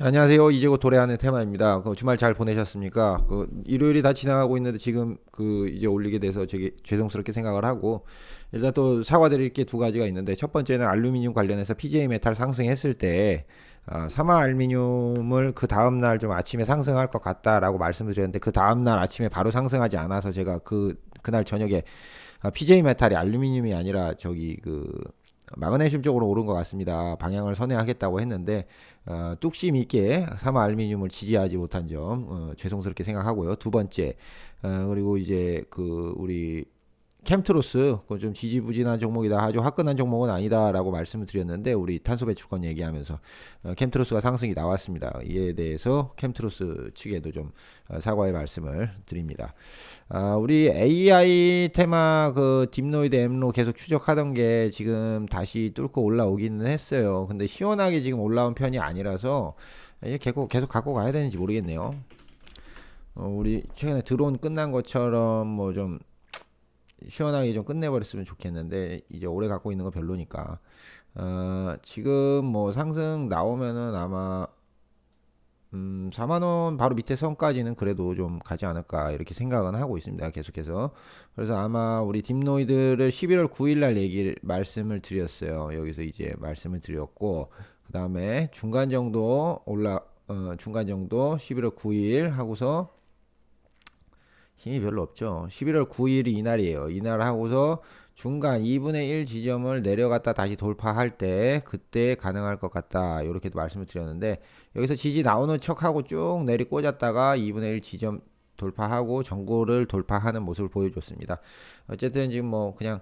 안녕하세요. 이제 곧 도래하는 테마입니다. 그 주말 잘 보내셨습니까? 그 일요일이 다 지나가고 있는데 지금 그 이제 올리게 돼서 되게 죄송스럽게 생각을 하고 일단 또 사과드릴 게 두 가지가 있는데 첫 번째는 알루미늄 관련해서 PGA 메탈 상승했을 때 아, 사마 알루미늄을 그 다음 날 좀 아침에 상승할 것 같다라고 말씀을 드렸는데 그 다음 날 아침에 바로 상승하지 않아서 제가 그 그날 저녁에 아, PJ 메탈이 알루미늄이 아니라 저기 그 마그네슘 쪽으로 오른 것 같습니다. 방향을 선회하겠다고 했는데 어, 뚝심 있게 사마 알루미늄을 지지하지 못한 점 어, 죄송스럽게 생각하고요. 두 번째 어, 그리고 이제 그 우리 캠트로스 좀 지지부진한 종목이다 아주 화끈한 종목은 아니다라고 말씀을 드렸는데 우리 탄소 배출권 얘기하면서 어, 캠트로스가 상승이 나왔습니다. 이에 대해서 캠트로스 측에도 좀 어, 사과의 말씀을 드립니다. 아, 우리 AI 테마 그 딥노이드 엠로 계속 추적하던 게 지금 다시 뚫고 올라오기는 했어요. 근데 시원하게 지금 올라온 편이 아니라서 계속 계속 갖고 가야 되는지 모르겠네요. 어, 우리 최근에 드론 끝난 것처럼 뭐좀 시원하게 좀 끝내버렸으면 좋겠는데 이제 오래 갖고 있는 거 별로니까 어, 지금 뭐 상승 나오면은 아마 음, 4만 원 바로 밑에 선까지는 그래도 좀 가지 않을까 이렇게 생각은 하고 있습니다. 계속해서. 그래서 아마 우리 딥노이드를 11월 9일 날 얘기를 말씀을 드렸어요. 여기서 이제 말씀을 드렸고 그 다음에 중간 정도 올라 어, 중간 정도 11월 9일 하고서 힘이 별로 없죠. 11월 9일이 이날이에요. 이날 하고서 중간 2분의 1 지점을 내려갔다 다시 돌파할 때 그때 가능할 것 같다. 이렇게도 말씀을 드렸는데 여기서 지지 나오는 척하고 쭉 내리 꽂았다가 2분의 1 지점 돌파하고 전고를 돌파하는 모습을 보여줬습니다. 어쨌든 지금 뭐 그냥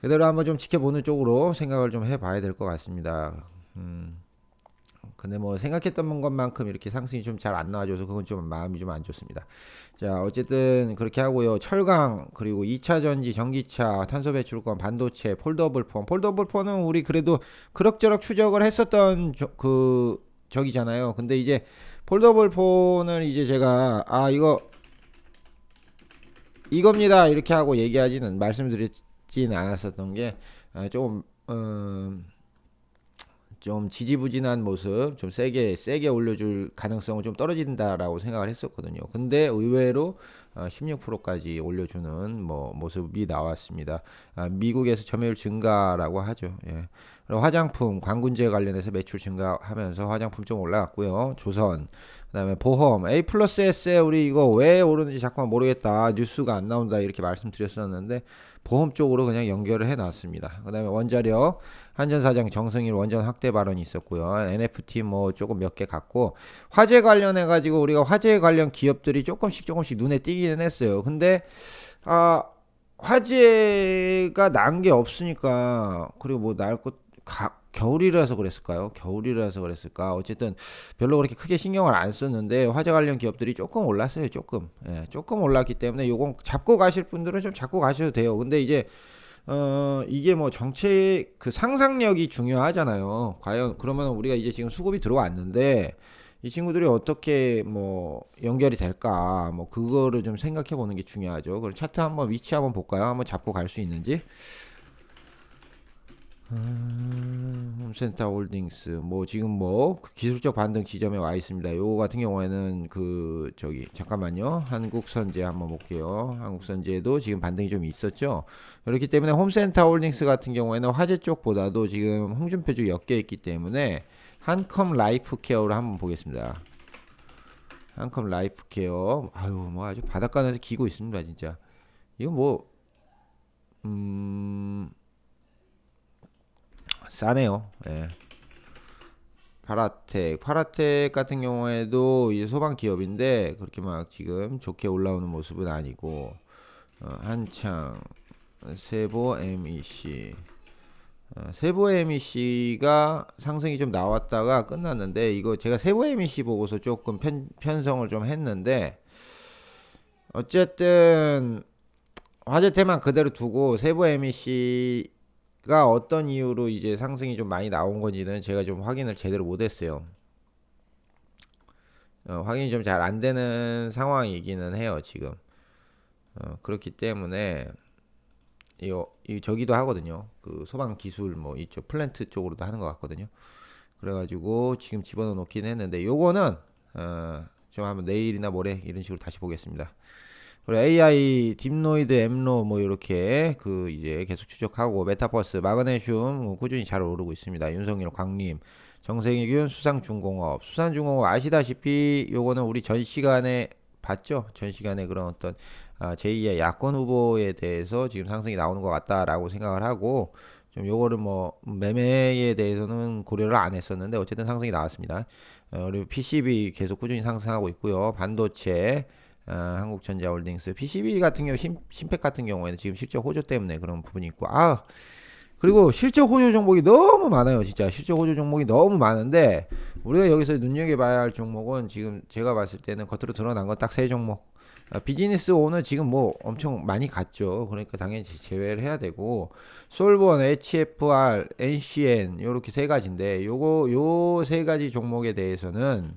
그대로 한번 좀 지켜보는 쪽으로 생각을 좀 해봐야 될 것 같습니다. 음. 근데 뭐 생각했던 것만큼 이렇게 상승이 좀 잘 안 나와줘서 그건 좀 마음이 좀 안 좋습니다. 자 어쨌든 그렇게 하고요. 철강 그리고 2차 전지, 전기차, 탄소 배출권, 반도체, 폴더블 폰. 폴더블 폰은 우리 그래도 그럭저럭 추적을 했었던 저, 그 저기잖아요. 근데 이제 폴더블 폰을 이제 제가 아 이거 이겁니다 이렇게 하고 얘기하지는 말씀드리지는 않았었던 게 아, 조금 음, 좀 지지부진한 모습, 좀 세게 세게 올려줄 가능성은 좀 떨어진다라고 생각을 했었거든요. 근데 의외로 16%까지 어, 올려주는 뭐 모습이 나왔습니다. 아, 미국에서 점유율 증가라고 하죠. 예. 화장품, 광군제 관련해서 매출 증가하면서 화장품 좀 올라갔고요. 조선, 그다음에 보험, A 플러스 S에 우리 이거 왜 오르는지 자꾸만 모르겠다. 뉴스가 안 나온다 이렇게 말씀드렸었는데 보험 쪽으로 그냥 연결을 해 놨습니다. 그다음에 원자력, 한전 사장 정승일 원전 확대 발언이 있었고요. NFT 뭐 조금 몇 개 갖고 화재 관련해 가지고 우리가 화재 관련 기업들이 조금씩 조금씩 눈에 띄기는 했어요. 근데 아 화재가 난 게 없으니까 그리고 뭐 날 것 겨울이라서 그랬을까요? 겨울이라서 그랬을까? 어쨌든 별로 그렇게 크게 신경을 안 썼는데 화재 관련 기업들이 조금 올랐어요. 조금. 예, 조금 올랐기 때문에 요건 잡고 가실 분들은 좀 잡고 가셔도 돼요. 근데 이제 어 이게 뭐 정책 그 상상력이 중요하잖아요. 과연 그러면 우리가 이제 지금 수급이 들어왔는데 이 친구들이 어떻게 뭐 연결이 될까 뭐 그거를 좀 생각해 보는 게 중요하죠. 그럼 차트 한번 위치 한번 볼까요? 한번 잡고 갈 수 있는지. 음, 홈센터 홀딩스 뭐 지금 뭐그 기술적 반등 지점에 와 있습니다. 요거 같은 경우에는 그 저기 잠깐만요. 한국선제 한번 볼게요. 한국선제도 지금 반등이 좀 있었죠. 그렇기 때문에 홈센터 홀딩스 같은 경우에는 화재 쪽보다도 지금 홍준표 쪽 엮여 있기 때문에 한컴 라이프 케어를 한번 보겠습니다. 한컴 라이프 케어 아유 뭐 아주 바닷가에서 기고 있습니다 진짜. 이거 뭐 음. 싸네요. 예. 파라텍, 파라텍 같은 경우에도 이제 소방 기업인데 그렇게 막 지금 좋게 올라오는 모습은 아니고 어, 한창 세보 MEC 어, 세보 MEC가 상승이 좀 나왔다가 끝났는데 이거 제가 세보 MEC 보고서 조금 편, 편성을 좀 했는데 어쨌든 화재 테만 그대로 두고 세보 MEC 가 어떤 이유로 이제 상승이 좀 많이 나온 건지는 제가 좀 확인을 제대로 못했어요. 어, 확인이 좀 잘 안 되는 상황이기는 해요 지금. 어, 그렇기 때문에 이, 이 저기도 하거든요. 그 소방 기술 뭐 이쪽 플랜트 쪽으로도 하는 것 같거든요. 그래가지고 지금 집어넣어 놓긴 했는데 요거는 어, 좀 한번 내일이나 모레 이런 식으로 다시 보겠습니다. 그리고 AI, 딥노이드, 엠로 뭐 이렇게 그 이제 계속 추적하고 메타버스, 마그네슘 뭐 꾸준히 잘 오르고 있습니다. 윤석열, 광림, 정세균, 수상중공업, 수상중공업 아시다시피 요거는 우리 전 시간에 봤죠? 전 시간에 그런 어떤 아, 제2의 야권 후보에 대해서 지금 상승이 나오는 것 같다라고 생각을 하고 좀 요거를 뭐 매매에 대해서는 고려를 안 했었는데 어쨌든 상승이 나왔습니다. 어, 그리고 PCB 계속 꾸준히 상승하고 있고요. 반도체 어, 한국전자홀딩스 PCB 같은 경우 심, 심팩 같은 경우에는 지금 실적 호조 때문에 그런 부분이 있고 아 그리고 실적 호조 종목이 너무 많아요 진짜. 실적 호조 종목이 너무 많은데 우리가 여기서 눈여겨봐야 할 종목은 지금 제가 봤을 때는 겉으로 드러난 건 딱 세 종목. 아, 비즈니스 오는 지금 뭐 엄청 많이 갔죠. 그러니까 당연히 제- 제외를 해야 되고 솔본, HFR, NCN 요렇게 세 가지인데 요거 요 세 가지 종목에 대해서는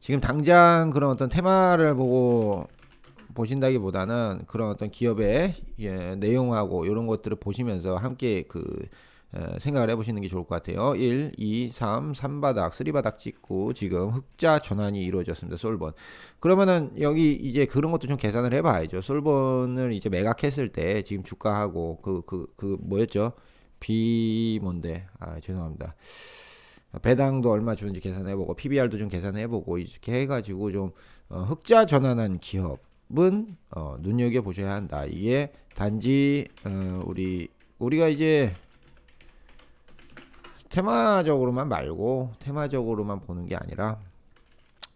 지금 당장 그런 어떤 테마를 보고 보신다기보다는 그런 어떤 기업의 예, 내용하고 이런 것들을 보시면서 함께 그 에, 생각을 해보시는 게 좋을 것 같아요. 1, 2, 3, 3바닥, 3바닥 찍고 지금 흑자 전환이 이루어졌습니다. 솔본. 그러면은 여기 이제 그런 것도 좀 계산을 해봐야죠. 솔본을 이제 매각했을 때 지금 주가하고 그 그 그 뭐였죠? 비 뭔데? 아 죄송합니다. 배당도 얼마 주는지 계산해보고 PBR도 좀 계산해보고 이렇게 해가지고 좀 어, 흑자 전환한 기업은 어, 눈여겨 보셔야 한다. 이게 단지 어, 우리 우리가 이제 테마적으로만 말고 테마적으로만 보는 게 아니라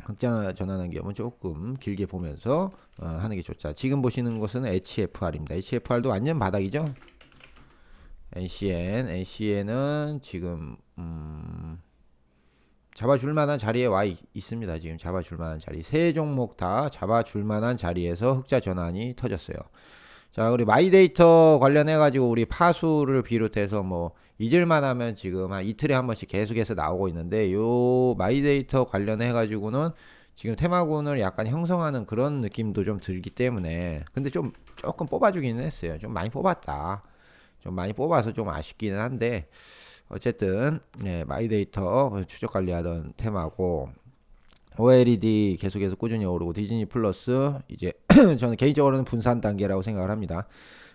흑자 전환한 기업은 조금 길게 보면서 어, 하는 게 좋죠. 지금 보시는 것은 HFR입니다. HFR도 완전 바닥이죠. NCN, NCN은 지금 음, 잡아줄 만한 자리에 와 있, 있습니다. 지금 잡아줄 만한 자리 세 종목 다 잡아줄 만한 자리에서 흑자 전환이 터졌어요. 자, 우리 마이데이터 관련해 가지고 우리 파수를 비롯해서 뭐 잊을만 하면 지금 한 이틀에 한 번씩 계속해서 나오고 있는데 요 마이데이터 관련해 가지고는 지금 테마군을 약간 형성하는 그런 느낌도 좀 들기 때문에 근데 좀 조금 뽑아주기는 했어요. 좀 많이 뽑았다. 좀 많이 뽑아서 좀 아쉽기는 한데 어쨌든 네, 마이데이터 추적 관리하던 테마고 OLED 계속해서 꾸준히 오르고 디즈니 플러스 이제 저는 개인적으로는 분산 단계라고 생각을 합니다.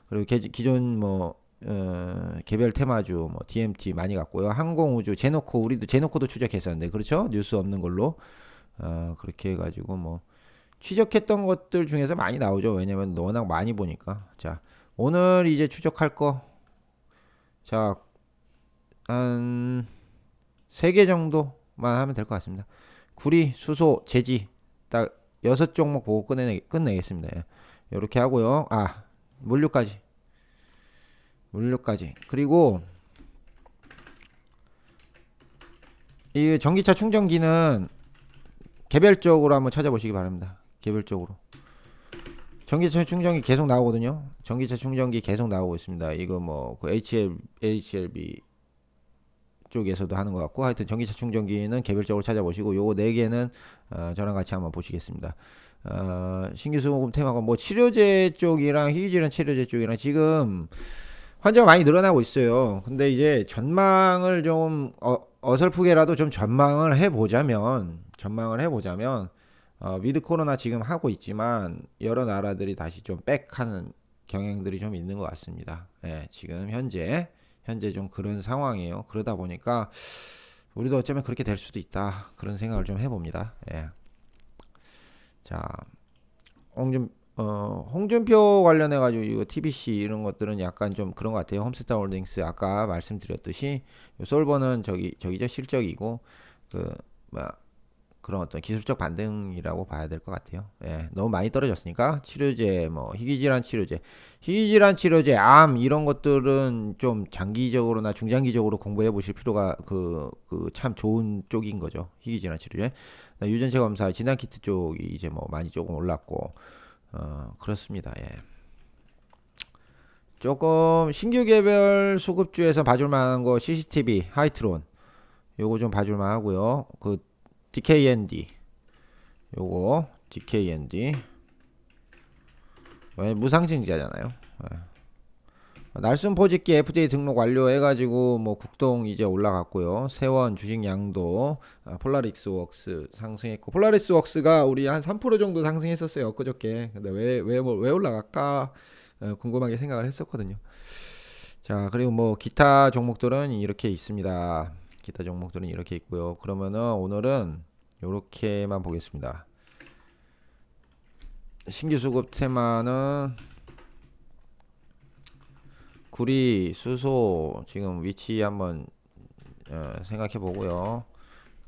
그리고 개, 기존 뭐 어, 개별 테마주 뭐 DMT 많이 갔고요. 항공우주 제노코 우리도 제노코도 추적했었는데 그렇죠? 뉴스 없는 걸로 어, 그렇게 해가지고 뭐 추적했던 것들 중에서 많이 나오죠. 왜냐면 워낙 많이 보니까 자 오늘 이제 추적할 거 자, 한세개 정도만 하면 될 것 같습니다. 구리, 수소, 제지 딱 여섯 종목 보고 끝내 끝내겠습니다. 예. 이렇게 하고요. 아, 물류까지. 물류까지. 그리고 이 전기차 충전기는 개별적으로 한번 찾아보시기 바랍니다. 개별적으로. 전기차 충전기 계속 나오거든요. 전기차 충전기 계속 나오고 있습니다. 이거 뭐 그 HL, HLB 쪽에서도 하는 것 같고 하여튼 전기차 충전기는 개별적으로 찾아보시고 요거 네 개는 어, 저랑 같이 한번 보시겠습니다. 어, 신규 수급 테마가 뭐 치료제 쪽이랑 희귀질환 치료제 쪽이랑 지금 환자가 많이 늘어나고 있어요. 근데 이제 전망을 좀 어, 어설프게라도 좀 전망을 해보자면 전망을 해보자면 어, 위드 코로나 지금 하고 있지만 여러 나라들이 다시 좀 백하는 경향들이 좀 있는 것 같습니다. 예, 지금 현재 현재 좀 그런 상황이에요. 그러다 보니까 우리도 어쩌면 그렇게 될 수도 있다 그런 생각을 좀 해봅니다. 예. 자, 홍준 어, 홍준표 관련해 가지고 이거 TBC 이런 것들은 약간 좀 그런 것 같아요. 홈스타홀딩스 아까 말씀드렸듯이 요 솔버는 저기 저기죠 실적이고 그 뭐, 그런 어떤 기술적 반등이라고 봐야 될 것 같아요. 예, 너무 많이 떨어졌으니까 치료제, 뭐 희귀질환 치료제, 희귀질환 치료제, 암 이런 것들은 좀 장기적으로나 중장기적으로 공부해 보실 필요가 그 그 참 좋은 쪽인 거죠. 희귀질환 치료제, 유전체 검사, 진단 키트 쪽이 이제 뭐 많이 조금 올랐고, 어 그렇습니다. 예. 조금 신규 개별 수급주에서 봐줄 만한 거 CCTV, 하이트론 요거 좀 봐줄 만하고요. 그 DKND 요거 DKND 왜 무상증자잖아요. 예. 날순 포집기 FDA 등록 완료해가지고 뭐 국동 이제 올라갔고요. 세원 주식 양도 아, 폴라릭스 웍스 상승했고 폴라리스 웍스가 우리 한 3% 정도 상승했었어요 엊그저께. 근데 왜왜뭐왜 올라갈까 어, 궁금하게 생각을 했었거든요. 자 그리고 뭐 기타 종목들은 이렇게 있습니다. 기타 종목들은 이렇게 있고요. 그러면은 오늘은 요렇게만 보겠습니다. 신규 수급 테마는 구리, 수소 지금 위치 한번 어, 생각해 보고요.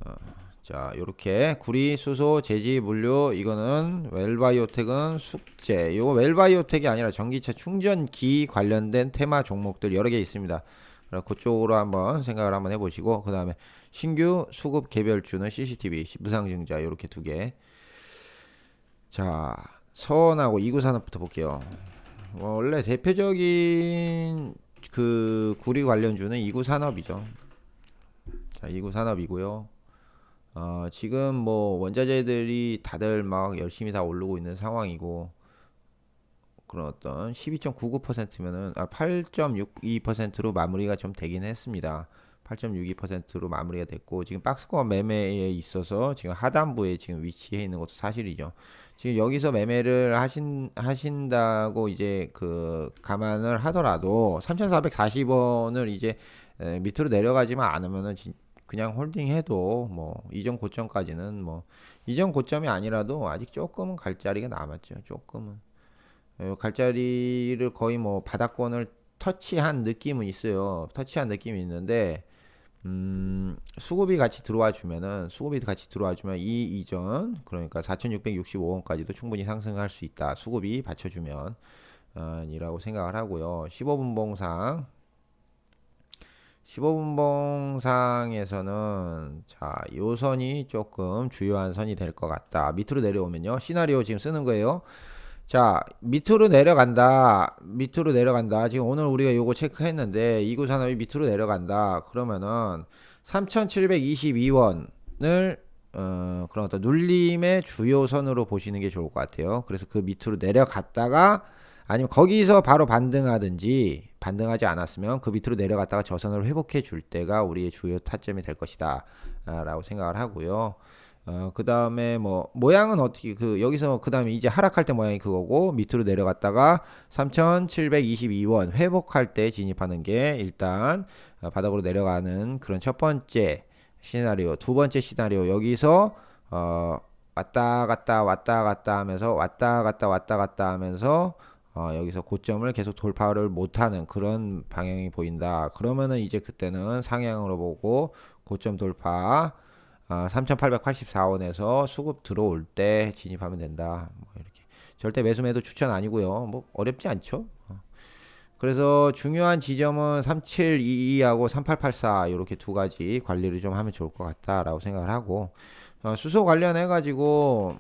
어, 자, 요렇게 구리, 수소, 제지, 물류 이거는 웰바이오텍은 숙제. 요거 웰바이오텍이 아니라 전기차 충전기 관련된 테마 종목들 여러 개 있습니다. 그쪽으로 한번 생각을 한번 해보시고 그 다음에 신규 수급 개별주는 CCTV, 무상증자 요렇게 두 개. 자, 서원하고 이구산업부터 볼게요. 어, 원래 대표적인 그 구리 관련주는 이구산업이죠. 자, 이구산업이고요. 어, 지금 뭐 원자재들이 다들 막 열심히 다 오르고 있는 상황이고 그런 어떤 12.99%면은 아, 8.62%로 마무리가 좀 되긴 했습니다. 8.62%로 마무리가 됐고 지금 박스권 매매에 있어서 지금 하단부에 지금 위치해 있는 것도 사실이죠. 지금 여기서 매매를 하신 하신다고 이제 그 감안을 하더라도 3,440원을 이제 에, 밑으로 내려가지만 않으면은 진, 그냥 홀딩해도 뭐 이전 고점까지는 뭐 이전 고점이 아니라도 아직 조금은 갈 자리가 남았죠. 조금은 어, 갈 자리를 거의 뭐 바닥권을 터치한 느낌은 있어요. 터치한 느낌이 있는데 음, 수급이 같이 들어와 주면은 수급이 같이 들어와 주면 이 이전 그러니까 4,665원까지도 충분히 상승할 수 있다. 수급이 받쳐 주면 어, 이라고 생각을 하고요. 15분 봉상 15분 봉상에서는 자, 요 선이 조금 주요한 선이 될 것 같다. 밑으로 내려오면요. 시나리오 지금 쓰는 거예요. 자, 밑으로 내려간다. 밑으로 내려간다. 지금 오늘 우리가 요거 체크했는데 이구 산업이 밑으로 내려간다. 그러면은 3,722원을 어, 그런 어떤 눌림의 주요 선으로 보시는 게 좋을 것 같아요. 그래서 그 밑으로 내려갔다가 아니면 거기서 바로 반등하든지 반등하지 않았으면 그 밑으로 내려갔다가 저선을 회복해 줄 때가 우리의 주요 타점이 될 것이다. 아, 라고 생각을 하고요. 어, 그 다음에 뭐, 모양은 어떻게, 그, 여기서 그 다음에 이제 하락할 때 모양이 그거고, 밑으로 내려갔다가 3,722원 회복할 때 진입하는 게 일단 어, 바닥으로 내려가는 그런 첫 번째 시나리오. 두 번째 시나리오. 여기서, 어, 왔다 갔다 왔다 갔다 하면서 왔다 갔다 왔다 갔다 하면서 어, 여기서 고점을 계속 돌파를 못하는 그런 방향이 보인다. 그러면은 이제 그때는 상향으로 보고 고점 돌파 아, 3,884원에서 수급 들어올 때 진입하면 된다. 뭐 이렇게 절대 매수 매도 추천 아니고요. 뭐 어렵지 않죠. 어. 그래서 중요한 지점은 3722하고 3884 이렇게 두 가지 관리를 좀 하면 좋을 것 같다라고 생각을 하고 어, 수소 관련해 가지고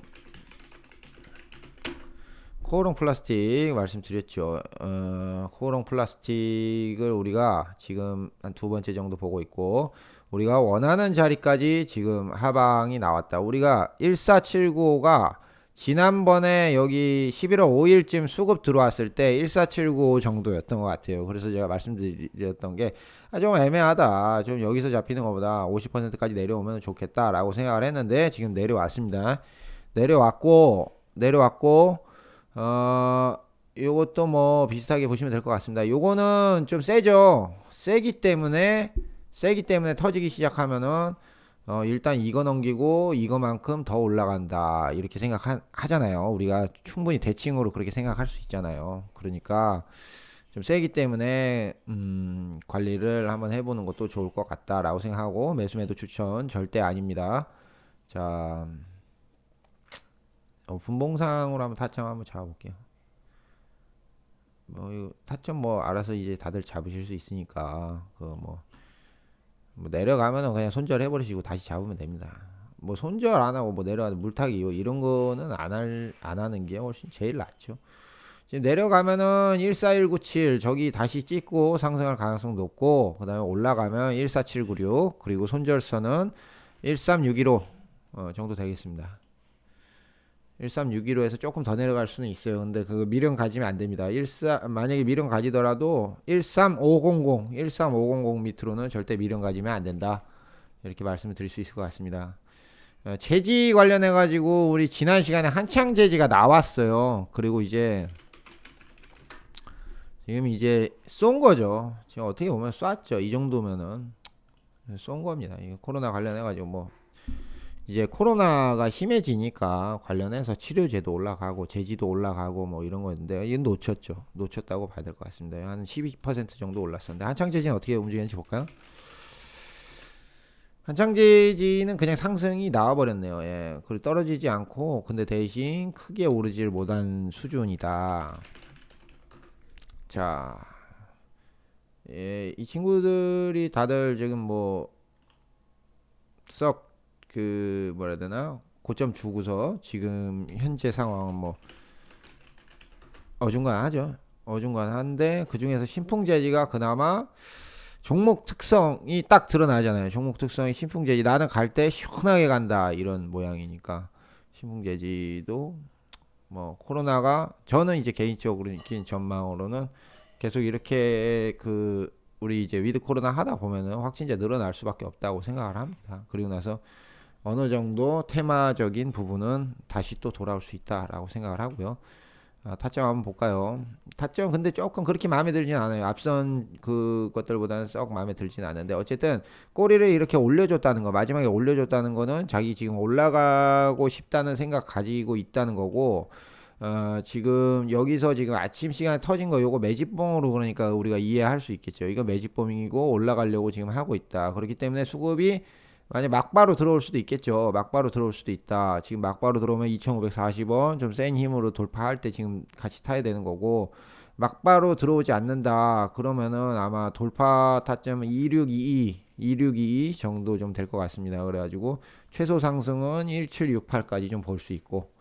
코오롱 플라스틱 말씀드렸죠. 어, 코오롱 플라스틱을 우리가 지금 한 두 번째 정도 보고 있고 우리가 원하는 자리까지 지금 하방이 나왔다. 우리가 1479가 지난번에 여기 11월 5일쯤 수급 들어왔을 때 1479 정도였던 것 같아요. 그래서 제가 말씀드렸던 게 아, 좀 애매하다. 좀 여기서 잡히는 것보다 50%까지 내려오면 좋겠다라고 생각을 했는데 지금 내려왔습니다. 내려왔고 내려왔고 어 요것도 뭐 비슷하게 보시면 될 것 같습니다. 요거는 좀 세죠. 세기 때문에 세기 때문에 터지기 시작하면은 어 일단 이거 넘기고 이거만큼 더 올라간다 이렇게 생각하잖아요. 우리가 충분히 대칭으로 그렇게 생각할 수 있잖아요. 그러니까 좀 세기 때문에 음 관리를 한번 해보는 것도 좋을 것 같다라고 생각하고 매수매도 추천 절대 아닙니다. 자 어, 분봉상으로 한번 타점 한번 잡아볼게요. 뭐 타점 뭐 알아서 이제 다들 잡으실 수 있으니까 그뭐 뭐 내려가면은 그냥 손절 해버리시고 다시 잡으면 됩니다. 뭐 손절 안 하고 뭐 내려가는 물타기 이런 거는 안 할 안 하는 게 훨씬 제일 낫죠. 지금 내려가면은 14197 저기 다시 찍고 상승할 가능성 높고 그다음에 올라가면 14796 그리고 손절선은 13615 어, 정도 되겠습니다. 1361호에서 조금 더 내려갈 수는 있어요. 근데 그 미련 가지면 안 됩니다. 14 만약에 미련 가지더라도 13500, 13500 밑으로는 절대 미련 가지면 안 된다. 이렇게 말씀을 드릴 수 있을 것 같습니다. 어, 재지 관련해 가지고 우리 지난 시간에 한창 재지가 나왔어요. 그리고 이제 지금 이제 쏜 거죠. 지금 어떻게 보면 쐈죠. 이 정도면은 쏜 겁니다. 이 코로나 관련해 가지고 뭐 이제 코로나가 심해지니까 관련해서 치료제도 올라가고 제지도 올라가고 뭐 이런 거였는데 이건 놓쳤죠. 놓쳤다고 봐야 될 것 같습니다. 한 12% 정도 올랐었는데 한창 제지는 어떻게 움직이는지 볼까요? 한창 제지는 그냥 상승이 나와 버렸네요. 예. 그리고 떨어지지 않고 근데 대신 크게 오르지를 못한 수준이다. 자, 예, 이 친구들이 다들 지금 뭐 썩 그 뭐라 해야 되나 고점 주고서 지금 현재 상황은 뭐 어중간하죠. 어중간한데 그 중에서 신풍재지가 그나마 종목 특성이 딱 드러나잖아요. 종목 특성이 신풍재지 나는 갈 때 시원하게 간다 이런 모양이니까 신풍재지도 뭐 코로나가 저는 이제 개인적으로 느낀 전망으로는 계속 이렇게 그 우리 이제 위드 코로나 하다 보면은 확진자 늘어날 수밖에 없다고 생각을 합니다. 그리고 나서 어느 정도 테마적인 부분은 다시 또 돌아올 수 있다라고 생각을 하고요. 아, 타점 한번 볼까요? 타점 근데 조금 그렇게 마음에 들진 않아요. 앞선 그것들보다는 썩 마음에 들진 않은데 어쨌든 꼬리를 이렇게 올려줬다는 거 마지막에 올려줬다는 거는 자기 지금 올라가고 싶다는 생각 가지고 있다는 거고 어, 지금 여기서 지금 아침 시간에 터진 거 요거 매집봉으로 그러니까 우리가 이해할 수 있겠죠. 이거 매집봉이고 올라가려고 지금 하고 있다. 그렇기 때문에 수급이 만약 막바로 들어올 수도 있겠죠. 막바로 들어올 수도 있다. 지금 막바로 들어오면 2,540원 좀 센 힘으로 돌파할 때 지금 같이 타야 되는 거고 막바로 들어오지 않는다. 그러면은 아마 돌파 타점은 2622, 2622 정도 좀 될 것 같습니다. 그래가지고 최소 상승은 1768까지 좀 볼 수 있고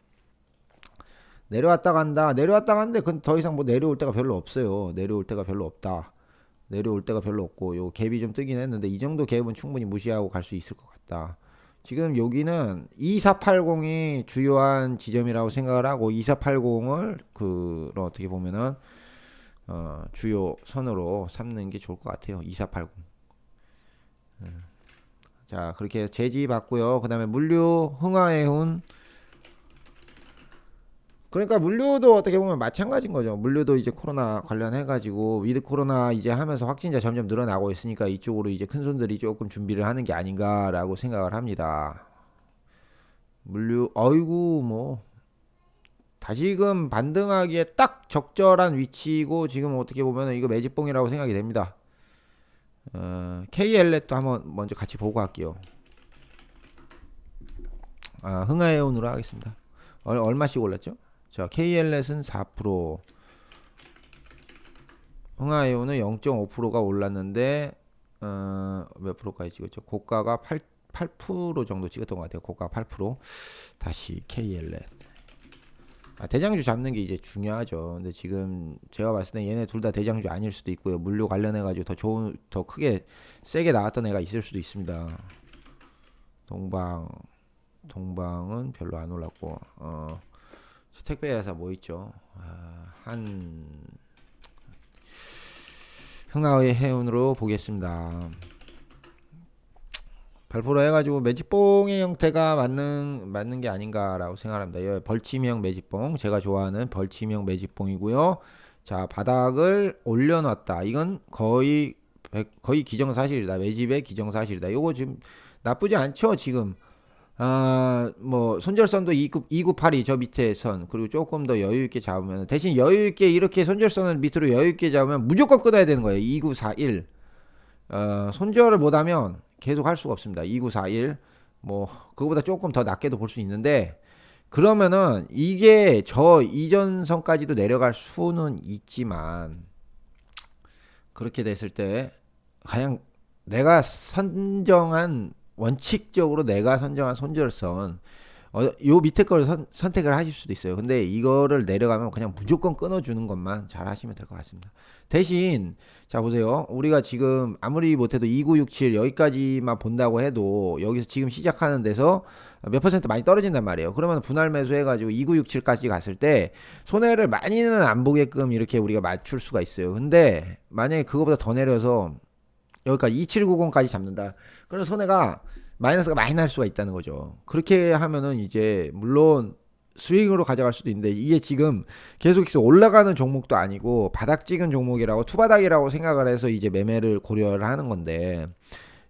내려왔다 간다. 내려왔다 간데 더 이상 뭐 내려올 때가 별로 없어요. 내려올 때가 별로 없다. 내려올 때가 별로 없고 요 갭이 좀 뜨긴 했는데 이 정도 갭은 충분히 무시하고 갈 수 있을 것 같다. 지금 여기는 2480이 주요한 지점이라고 생각을 하고 2480을 그 어떻게 보면은 어, 주요 선으로 삼는 게 좋을 것 같아요. 2480. 음. 자 그렇게 제지 받고요. 그 다음에 물류 흥하해운 그러니까 물류도 어떻게 보면 마찬가지인 거죠. 물류도 이제 코로나 관련해 가지고 위드 코로나 이제 하면서 확진자 점점 늘어나고 있으니까 이쪽으로 이제 큰 손들이 조금 준비를 하는 게 아닌가라고 생각을 합니다. 물류 어이구 뭐 다시금 반등하기에 딱 적절한 위치고 지금 어떻게 보면 이거 매집봉이라고 생각이 됩니다. 어, KL렛도 한번 먼저 같이 보고 할게요. 아, 흥하해온으로 하겠습니다. 얼, 얼마씩 올랐죠? 자, KLS는 4%, 흥하이온은 0.5%가 올랐는데 어, 몇 프로까지 찍었죠? 고가가 8, 8% 정도 찍었던 것 같아요. 고가 8%. 다시 KLS. 아, 대장주 잡는 게 이제 중요하죠. 근데 지금 제가 봤을 때 얘네 둘 다 대장주 아닐 수도 있고요. 물류 관련해 가지고 더 좋은 더 크게 세게 나왔던 애가 있을 수도 있습니다. 동방 동방은 별로 안 올랐고 어 택배 회사 뭐 있죠? 아, 한 흥하의 해운으로 보겠습니다. 발포로 해가지고 매직봉의 형태가 맞는 맞는 게 아닌가라고 생각합니다. 이 벌침형 매직봉 제가 좋아하는 벌침형 매직봉이고요. 자 바닥을 올려놨다. 이건 거의 거의 기정사실이다. 매집의 기정사실이다. 요거 지금 나쁘지 않죠 지금. 아, 뭐 손절선도 2구, 298이 저 밑에 선 그리고 조금 더 여유 있게 잡으면 대신 여유 있게 이렇게 손절선을 밑으로 여유 있게 잡으면 무조건 끊어야 되는 거예요. 2941. 어, 손절을 못 하면 계속 할 수가 없습니다. 2941. 뭐 그거보다 조금 더 낮게도 볼 수 있는데 그러면은 이게 저 이전 선까지도 내려갈 수는 있지만 그렇게 됐을 때 그냥 내가 선정한 원칙적으로 내가 선정한 손절선 어, 요 밑에 걸 선, 선택을 하실 수도 있어요. 근데 이거를 내려가면 그냥 무조건 끊어주는 것만 잘 하시면 될 것 같습니다. 대신 자 보세요. 우리가 지금 아무리 못해도 2967 여기까지만 본다고 해도 여기서 지금 시작하는 데서 몇 퍼센트 많이 떨어진단 말이에요. 그러면 분할 매수해가지고 2967까지 갔을 때 손해를 많이는 안 보게끔 이렇게 우리가 맞출 수가 있어요. 근데 만약에 그거보다 더 내려서 여기까지 2790까지 잡는다. 그럼 손해가 마이너스가 많이 날 수가 있다는 거죠. 그렇게 하면은 이제 물론 스윙으로 가져갈 수도 있는데 이게 지금 계속해서 올라가는 종목도 아니고 바닥 찍은 종목이라고 투바닥이라고 생각을 해서 이제 매매를 고려를 하는 건데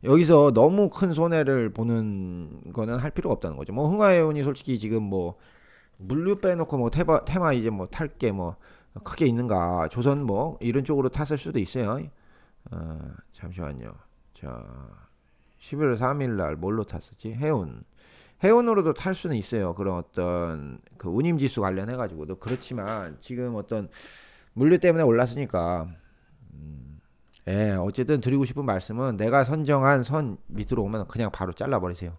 여기서 너무 큰 손해를 보는 거는 할 필요가 없다는 거죠. 뭐 흥화해운이 솔직히 지금 뭐 물류 빼놓고 뭐 테마, 테마 이제 뭐 탈 게 뭐 크게 있는가 조선 뭐 이런 쪽으로 탔을 수도 있어요. 어, 잠시만요. 자 11월 3일 날 뭘로 탔었지? 해운. 해운으로도 탈 수는 있어요. 그런 어떤 그 운임 지수 관련해 가지고도 그렇지만 지금 어떤 물류 때문에 올랐으니까 음, 예, 어쨌든 드리고 싶은 말씀은 내가 선정한 선 밑으로 오면 그냥 바로 잘라 버리세요.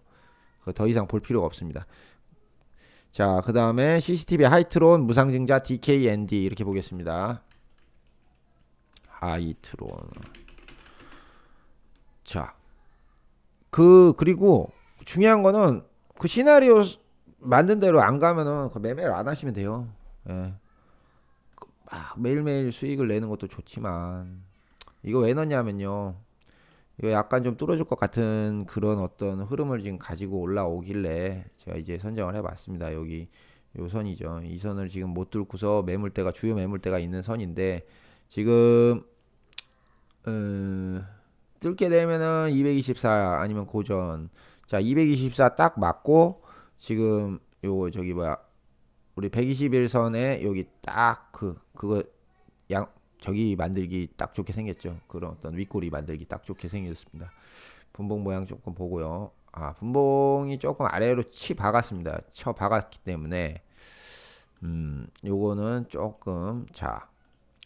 더 이상 볼 필요가 없습니다. 자, 그 다음에 CCTV 하이트론 무상증자 DKND 이렇게 보겠습니다. 하이트론. 자, 그 그리고 중요한 거는 그 시나리오 만든 대로 안 가면은 그 매매를 안 하시면 돼요. 예. 그막 매일매일 수익을 내는 것도 좋지만 이거 왜 넣냐면요. 이거 약간 좀 뚫어줄 것 같은 그런 어떤 흐름을 지금 가지고 올라오길래 제가 이제 선정을 해봤습니다. 여기 요 선이죠. 이 선을 지금 못 뚫고서 매물대가 주요 매물대가 있는 선인데 지금 음, 뚫게 되면은 224 아니면 고전 자, 224 딱 맞고 지금 요거 저기 뭐야 우리 121선에 여기 딱 그 그거 양 저기 만들기 딱 좋게 생겼죠. 그런 어떤 윗꼬리 만들기 딱 좋게 생겼습니다. 분봉 모양 조금 보고요. 아, 분봉이 조금 아래로 치 박았습니다. 쳐 박았기 때문에 음, 요거는 조금 자,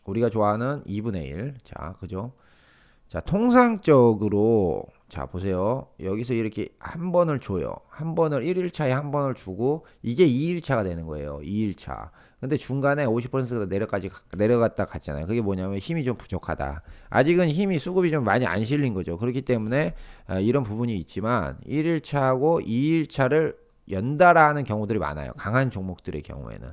우리가 좋아하는 2분의 1. 자, 그죠? 자, 통상적으로 자, 보세요. 여기서 이렇게 한 번을 줘요. 한 번을 1일차에 한 번을 주고 이게 2일차가 되는 거예요. 2일차. 근데 중간에 50%가 내려까지 내려갔다 갔잖아요. 그게 뭐냐면 힘이 좀 부족하다. 아직은 힘이 수급이 좀 많이 안 실린 거죠. 그렇기 때문에 아, 이런 부분이 있지만 1일차하고 2일차를 연달아 하는 경우들이 많아요. 강한 종목들의 경우에는.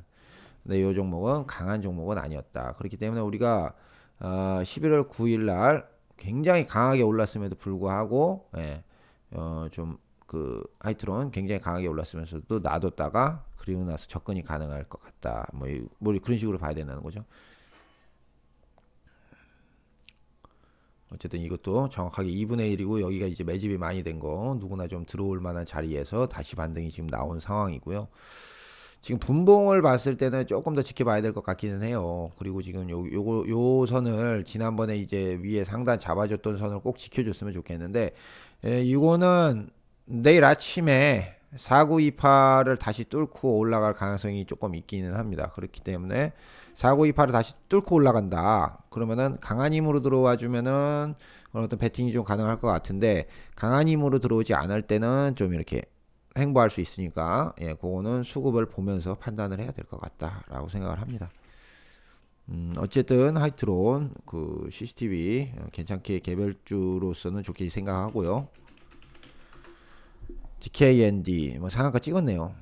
근데 이 종목은 강한 종목은 아니었다. 그렇기 때문에 우리가 어, 11월 9일 날 굉장히 강하게 올랐음에도 불구하고 예, 어, 좀그 하이트론 굉장히 강하게 올랐으면서도 놔뒀다가 그리고 나서 접근이 가능할 것 같다. 뭐, 이- 뭐 그런 식으로 봐야 된다는 거죠. 어쨌든 이것도 정확하게 2분의 1이고 여기가 이제 매집이 많이 된 거 누구나 좀 들어올 만한 자리에서 다시 반등이 지금 나온 상황이고요. 지금 분봉을 봤을 때는 조금 더 지켜봐야 될 것 같기는 해요. 그리고 지금 요, 요거, 요 선을 지난번에 이제 위에 상단 잡아줬던 선을 꼭 지켜줬으면 좋겠는데, 에, 이거는 내일 아침에 4928을 다시 뚫고 올라갈 가능성이 조금 있기는 합니다. 그렇기 때문에 4928을 다시 뚫고 올라간다. 그러면은 강한 힘으로 들어와 주면은 어떤 배팅이 좀 가능할 것 같은데 강한 힘으로 들어오지 않을 때는 좀 이렇게 행보할 수 있으니까 예, 그거는 수급을 보면서 판단을 해야 될 것 같다라고 생각을 합니다. 음, 어쨌든 하이트론 그 CCTV 어, 괜찮게 개별주로서는 좋게 생각하고요. DKND 뭐 상한가 찍었네요.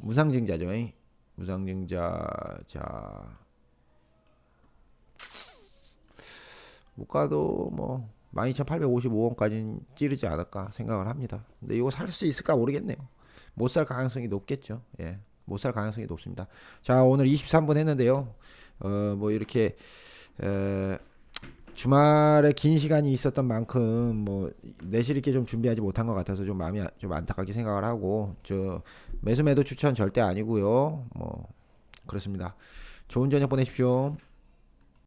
무상증자죠. 이. 무상증자 자 못 가도 뭐 12,855원까지는 찌르지 않을까 생각을 합니다. 근데 이거 살 수 있을까 모르겠네요. 못 살 가능성이 높겠죠. 예. 못 살 가능성이 높습니다. 자, 오늘 23분 했는데요. 어, 뭐 이렇게 에, 주말에 긴 시간이 있었던 만큼 뭐 내실 있게 좀 준비하지 못한 것 같아서 좀 마음이 아- 좀 안타깝게 생각을 하고 저 매수 매도 추천 절대 아니고요. 뭐 그렇습니다. 좋은 저녁 보내십시오.